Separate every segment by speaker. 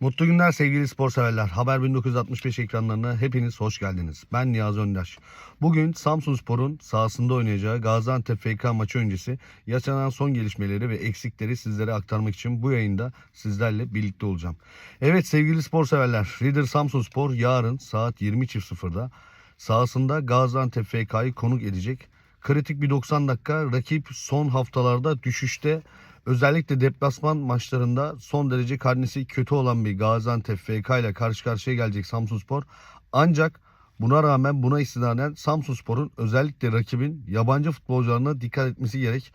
Speaker 1: Mutlu günler sevgili spor severler. Haber 1965 ekranlarına hepiniz hoş geldiniz. Ben Niyazi Öndaş. Bugün Samsun Spor'un sahasında oynayacağı Gaziantep FK maçı öncesi yaşanan son gelişmeleri ve eksikleri sizlere aktarmak için bu yayında sizlerle birlikte olacağım. Evet sevgili spor severler. Reader Samsun Spor yarın saat 20.00'da sahasında Gaziantep FK'yı konuk edecek. Kritik bir 90 dakika rakip son haftalarda düşüşte Özellikle deplasman maçlarında son derece karnesi kötü olan bir Gaziantep FK ile karşı karşıya gelecek Samsunspor. Ancak buna rağmen buna istinaden Samsunspor'un özellikle rakibin yabancı futbolcularına dikkat etmesi gerek.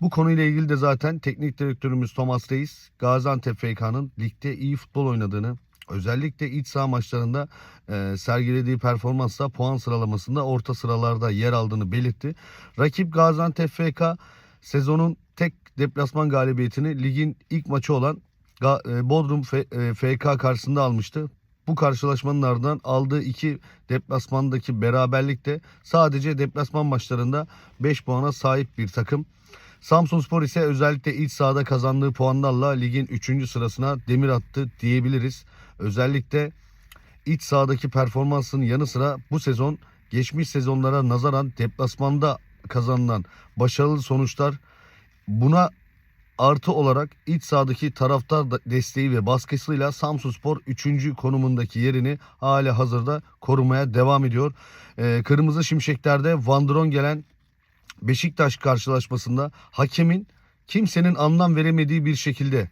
Speaker 1: Bu konuyla ilgili de zaten teknik direktörümüz Thomas Reis Gaziantep FK'nın ligde iyi futbol oynadığını özellikle iç saha maçlarında e, sergilediği performansla puan sıralamasında orta sıralarda yer aldığını belirtti. Rakip Gaziantep FK sezonun deplasman galibiyetini ligin ilk maçı olan e, Bodrum F- e, FK karşısında almıştı. Bu karşılaşmanın ardından aldığı iki deplasmandaki beraberlikte sadece deplasman maçlarında 5 puana sahip bir takım. Samsunspor ise özellikle iç sahada kazandığı puanlarla ligin 3. sırasına demir attı diyebiliriz. Özellikle iç sahadaki performansının yanı sıra bu sezon geçmiş sezonlara nazaran deplasmanda kazanılan başarılı sonuçlar Buna artı olarak iç sahadaki taraftar desteği ve baskısıyla Samsunspor 3. konumundaki yerini hala hazırda korumaya devam ediyor. Ee, Kırmızı Şimşekler'de Vandron gelen Beşiktaş karşılaşmasında hakemin kimsenin anlam veremediği bir şekilde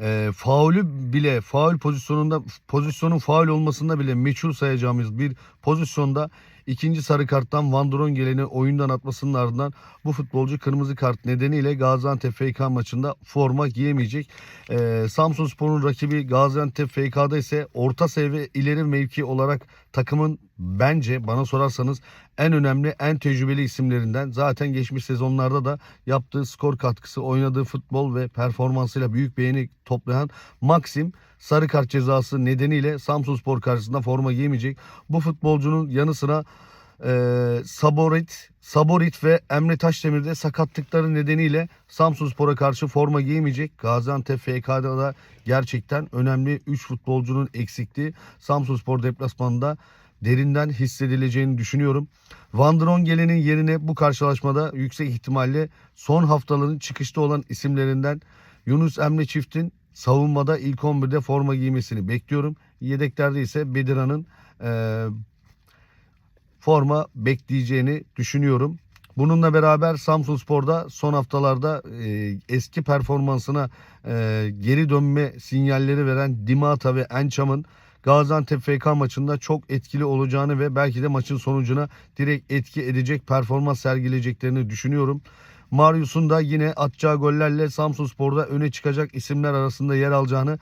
Speaker 1: e, faulü bile faul pozisyonunda pozisyonun faul olmasında bile meçhul sayacağımız bir pozisyonda ikinci sarı karttan Van Drongelen'i oyundan atmasının ardından bu futbolcu kırmızı kart nedeniyle Gaziantep FK maçında forma giyemeyecek. E, Samsunspor'un rakibi Gaziantep FK'da ise orta seviye ileri mevki olarak takımın bence bana sorarsanız en önemli, en tecrübeli isimlerinden. Zaten geçmiş sezonlarda da yaptığı skor katkısı, oynadığı futbol ve performansıyla büyük beğeni toplayan Maxim sarı kart cezası nedeniyle Samsunspor karşısında forma giyemeyecek. Bu futbolcunun yanı sıra e, Saborit, Saborit ve Emre Taşdemir'de sakatlıkları nedeniyle Samsunspor'a karşı forma giyemeyecek. Gaziantep FK'da da gerçekten önemli 3 futbolcunun eksikliği Samsunspor deplasmanında derinden hissedileceğini düşünüyorum. Van Drongelen'in yerine bu karşılaşmada yüksek ihtimalle son haftaların çıkışta olan isimlerinden Yunus Emre Çift'in savunmada ilk 11'de forma giymesini bekliyorum. Yedeklerde ise Bedirhan'ın eee forma bekleyeceğini düşünüyorum. Bununla beraber Samsunspor'da son haftalarda e, eski performansına e, geri dönme sinyalleri veren Dimata ve Encham'ın Gaziantep FK maçında çok etkili olacağını ve belki de maçın sonucuna direkt etki edecek performans sergileyeceklerini düşünüyorum. Marius'un da yine atacağı gollerle Samsunspor'da öne çıkacak isimler arasında yer alacağını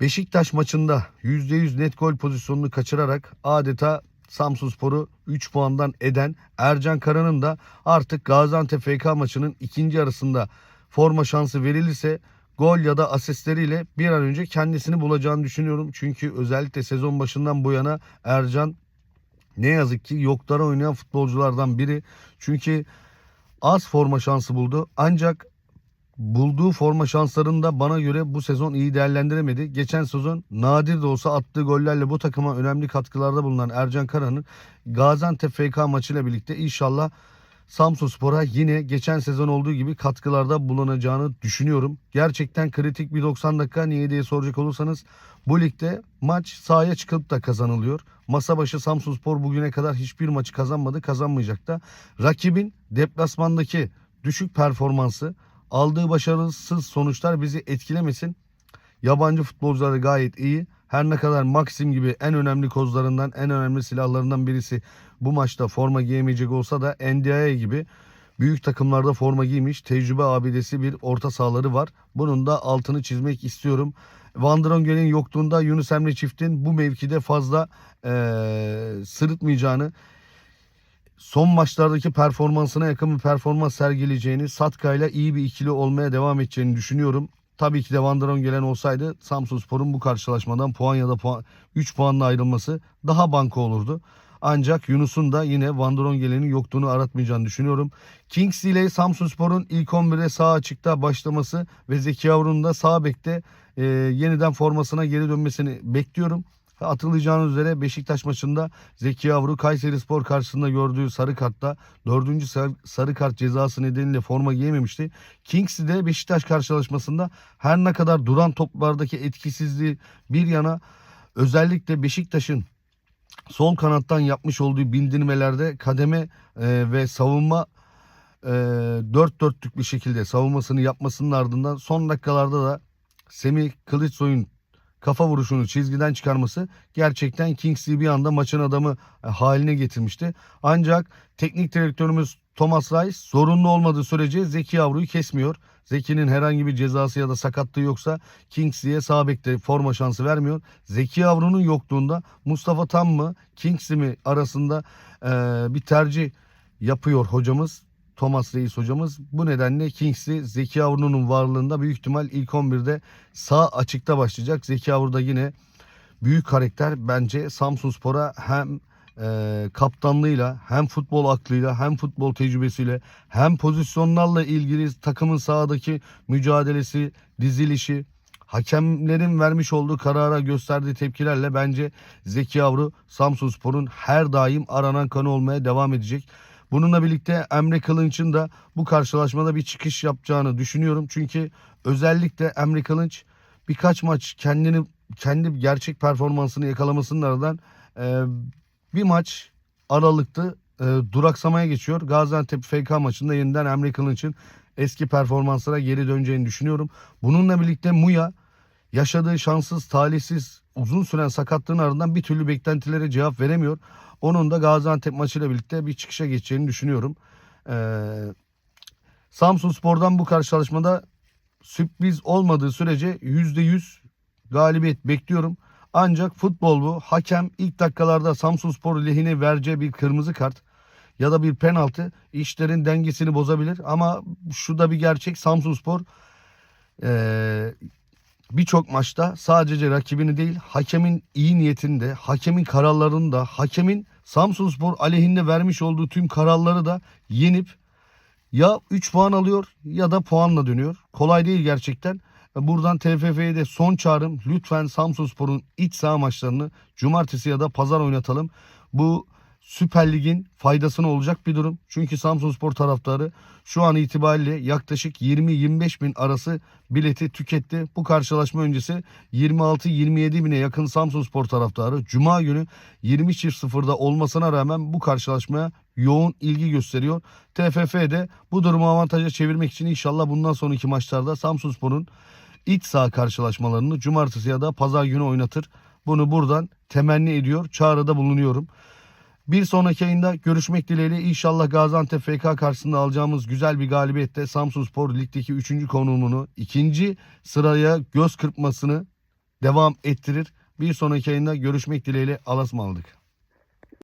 Speaker 1: Beşiktaş maçında %100 net gol pozisyonunu kaçırarak adeta Samsunspor'u 3 puandan eden Ercan Kara'nın da artık Gaziantep FK maçının ikinci yarısında forma şansı verilirse gol ya da asistleriyle bir an önce kendisini bulacağını düşünüyorum. Çünkü özellikle sezon başından bu yana Ercan ne yazık ki yoklara oynayan futbolculardan biri. Çünkü az forma şansı buldu. Ancak bulduğu forma şanslarını da bana göre bu sezon iyi değerlendiremedi. Geçen sezon nadir de olsa attığı gollerle bu takıma önemli katkılarda bulunan Ercan Kara'nın Gaziantep FK maçıyla birlikte inşallah Samsunspor'a yine geçen sezon olduğu gibi katkılarda bulunacağını düşünüyorum. Gerçekten kritik bir 90 dakika niye diye soracak olursanız bu ligde maç sahaya çıkıp da kazanılıyor. Masa başı Samsunspor bugüne kadar hiçbir maçı kazanmadı, kazanmayacak da. Rakibin deplasmandaki düşük performansı, aldığı başarısız sonuçlar bizi etkilemesin. Yabancı futbolcuları gayet iyi. Her ne kadar Maxim gibi en önemli kozlarından, en önemli silahlarından birisi bu maçta forma giyemeyecek olsa da NDI gibi büyük takımlarda forma giymiş tecrübe abidesi bir orta sahaları var. Bunun da altını çizmek istiyorum. Van Drongen'in yokluğunda Yunus Emre Çift'in bu mevkide fazla eee sırıtmayacağını, son maçlardaki performansına yakın bir performans sergileyeceğini, Satka ile iyi bir ikili olmaya devam edeceğini düşünüyorum. Tabii ki de Van gelen olsaydı Samsunspor'un bu karşılaşmadan puan ya da puan 3 puanla ayrılması daha banko olurdu. Ancak Yunus'un da yine Van Drongelen'in yokluğunu aratmayacağını düşünüyorum. Kings ile Samsunspor'un ilk 11'e sağ açıkta başlaması ve Zeki Yavru'nun da sağ bekte e, yeniden formasına geri dönmesini bekliyorum. Hatırlayacağınız üzere Beşiktaş maçında Zeki Yavru Kayseri Spor karşısında gördüğü sarı kartta 4. sar- sarı kart cezası nedeniyle forma giyememişti. Kingsley de Beşiktaş karşılaşmasında her ne kadar duran toplardaki etkisizliği bir yana özellikle Beşiktaş'ın sol kanattan yapmış olduğu bindirmelerde kademe e, ve savunma e, dört dörtlük bir şekilde savunmasını yapmasının ardından son dakikalarda da Semih Kılıçsoy'un kafa vuruşunu çizgiden çıkarması gerçekten Kingsley'i bir anda maçın adamı e, haline getirmişti. Ancak teknik direktörümüz Thomas Rice zorunlu olmadığı sürece Zeki Yavru'yu kesmiyor. Zeki'nin herhangi bir cezası ya da sakatlığı yoksa Kingsley'e sağ bekte forma şansı vermiyor. Zeki Yavru'nun yokluğunda Mustafa Tam mı Kingsley mi arasında e, bir tercih yapıyor hocamız. Thomas Reis hocamız. Bu nedenle Kingsley Zeki Yavru'nun varlığında büyük ihtimal ilk 11'de sağ açıkta başlayacak. Zeki Yavru da yine büyük karakter bence Samsun Spor'a hem e, kaptanlığıyla hem futbol aklıyla hem futbol tecrübesiyle hem pozisyonlarla ilgili takımın sahadaki mücadelesi, dizilişi, hakemlerin vermiş olduğu karara gösterdiği tepkilerle bence Zeki Yavru Samsun Spor'un her daim aranan kanı olmaya devam edecek. Bununla birlikte Emre Kılınç'ın da bu karşılaşmada bir çıkış yapacağını düşünüyorum. Çünkü özellikle Emre Kılınç birkaç maç kendini kendi gerçek performansını yakalamasının ardından e, bir maç aralıkta e, duraksamaya geçiyor. Gaziantep FK maçında yeniden Emre Kılınç'ın eski performanslara geri döneceğini düşünüyorum. Bununla birlikte Muya yaşadığı şanssız, talihsiz, uzun süren sakatlığın ardından bir türlü beklentilere cevap veremiyor. Onun da Gaziantep maçıyla birlikte bir çıkışa geçeceğini düşünüyorum. Ee, Samsun Spor'dan bu karşılaşmada sürpriz olmadığı sürece %100 galibiyet bekliyorum. Ancak futbol bu. Hakem ilk dakikalarda Samsun Spor lehine vereceği bir kırmızı kart ya da bir penaltı işlerin dengesini bozabilir. Ama şu da bir gerçek Samsun Spor eee, birçok maçta sadece rakibini değil hakemin iyi niyetinde, hakemin kararlarını da, hakemin Samsunspor aleyhinde vermiş olduğu tüm kararları da yenip ya 3 puan alıyor ya da puanla dönüyor. Kolay değil gerçekten. Buradan TFF'ye de son çağrım lütfen Samsunspor'un iç saha maçlarını cumartesi ya da pazar oynatalım. Bu Süper Lig'in faydasına olacak bir durum. Çünkü Samsunspor taraftarı şu an itibariyle yaklaşık 20-25 bin arası bileti tüketti. Bu karşılaşma öncesi 26-27 bine yakın Samsunspor taraftarı Cuma günü 20.00'da olmasına rağmen bu karşılaşmaya yoğun ilgi gösteriyor. TFF de bu durumu avantaja çevirmek için inşallah bundan sonraki maçlarda Samsunspor'un iç saha karşılaşmalarını cumartesi ya da pazar günü oynatır. Bunu buradan temenni ediyor. Çağrıda bulunuyorum. Bir sonraki yayında görüşmek dileğiyle inşallah Gaziantep FK karşısında alacağımız güzel bir galibiyette Samsunspor Lig'deki 3. konumunu 2. sıraya göz kırpmasını devam ettirir. Bir sonraki yayında görüşmek dileğiyle alasma aldık.